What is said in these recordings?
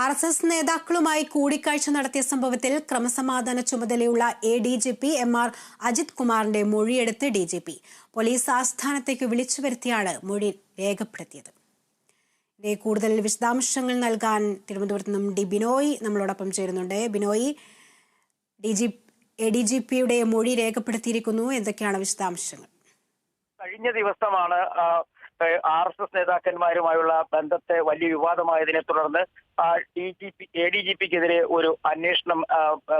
R S S നേതാക്കളുമായി കൂടിക്കാഴ്ച നടത്തിയ സംഭവത്തിൽ ക്രമസമാധാന ചുമതലയുള്ള A D G P M R Ajith കുമാറിന്റെ മൊഴിയെടുത്ത് ഡി ജി പി. പോലീസ് ആസ്ഥാനത്തേക്ക് വിളിച്ചു വരുത്തിയാണ് മൊഴി രേഖപ്പെടുത്തിയത്. ഇതേ കൂടുതൽ വിശദാംശങ്ങൾ നൽകാൻ തിരുവനന്തപുരത്ത് നിന്നും ഡി ബിനോയ് നമ്മളോടൊപ്പം ചേരുന്നുണ്ട്. Binoy D G A D G പിയുടെ മൊഴി രേഖപ്പെടുത്തിയിരിക്കുന്നു. എന്തൊക്കെയാണ് വിശദാംശങ്ങൾ? കഴിഞ്ഞ ദിവസമാണ് ആർ എസ് എസ് നേതാക്കന്മാരുമായുള്ള ബന്ധത്തെ വലിയ വിവാദമായതിനെ തുടർന്ന് D G P A D G പിക്കെതിരെ ഒരു അന്വേഷണം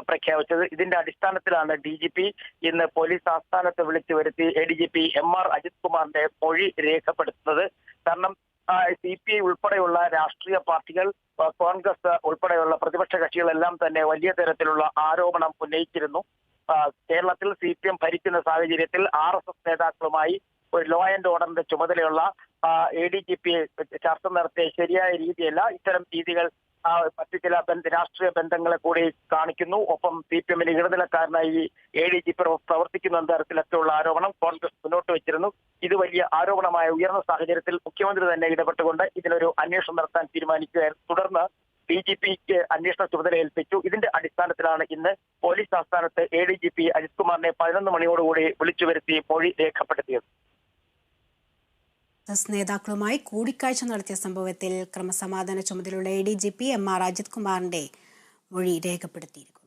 പ്രഖ്യാപിച്ചത്. ഇതിന്റെ അടിസ്ഥാനത്തിലാണ് ഡി ജി പി ഇന്ന് പോലീസ് ആസ്ഥാനത്ത് വിളിച്ചു വരുത്തി A D G P M R Ajith കുമാറിന്റെ മൊഴി രേഖപ്പെടുത്തുന്നത്. കാരണം സി പി ഐ ഉൾപ്പെടെയുള്ള രാഷ്ട്രീയ പാർട്ടികൾ കോൺഗ്രസ് ഉൾപ്പെടെയുള്ള പ്രതിപക്ഷ കക്ഷികളെല്ലാം തന്നെ വലിയ തരത്തിലുള്ള ആരോപണം ഉന്നയിച്ചിരുന്നു. കേരളത്തിൽ സി പി എം ഭരിക്കുന്ന സാഹചര്യത്തിൽ ആർ എസ് എസ് നേതാക്കളുമായി ഒരു ലോ ആൻഡ് ഓർഡറിന്റെ ചുമതലയുള്ള എ ഡി ജി പി ചർച്ച നടത്തിയ ശരിയായ രീതിയല്ല. ഇത്തരം രീതികൾ മറ്റു ചില രാഷ്ട്രീയ ബന്ധങ്ങളെ കൂടി കാണിക്കുന്നു. ഒപ്പം സി പി എമ്മിന് ഇടനിലക്കാരനായി എ ഡി ജി പി പ്രവർത്തിക്കുന്ന തരത്തിലൊക്കെയുള്ള ആരോപണം കോൺഗ്രസ് മുന്നോട്ട് വെച്ചിരുന്നു. ഇത് വലിയ ആരോപണമായ ഉയർന്ന സാഹചര്യത്തിൽ മുഖ്യമന്ത്രി തന്നെ ഇടപെട്ടുകൊണ്ട് ഇതിനൊരു അന്വേഷണം നടത്താൻ തീരുമാനിക്കുകയായിരുന്നു. തുടർന്ന് ഡി ജി പിക്ക് അന്വേഷണ ചുമതല ഏൽപ്പിച്ചു. ഇതിന്റെ അടിസ്ഥാനത്തിലാണ് ഇന്ന് പോലീസ് ആസ്ഥാനത്ത് A D G P Ajith കുമാറിനെ പതിനൊന്ന് മണിയോടുകൂടി വിളിച്ചു വരുത്തി മൊഴി രേഖപ്പെടുത്തിയത്. എസ് നേതാക്കളുമായി കൂടിക്കാഴ്ച നടത്തിയ സംഭവത്തിൽ ക്രമസമാധാന ചുമതലയുള്ള A D G P M R Ajith കുമാറിന്റെ മൊഴി രേഖപ്പെടുത്തിയിരിക്കുന്നു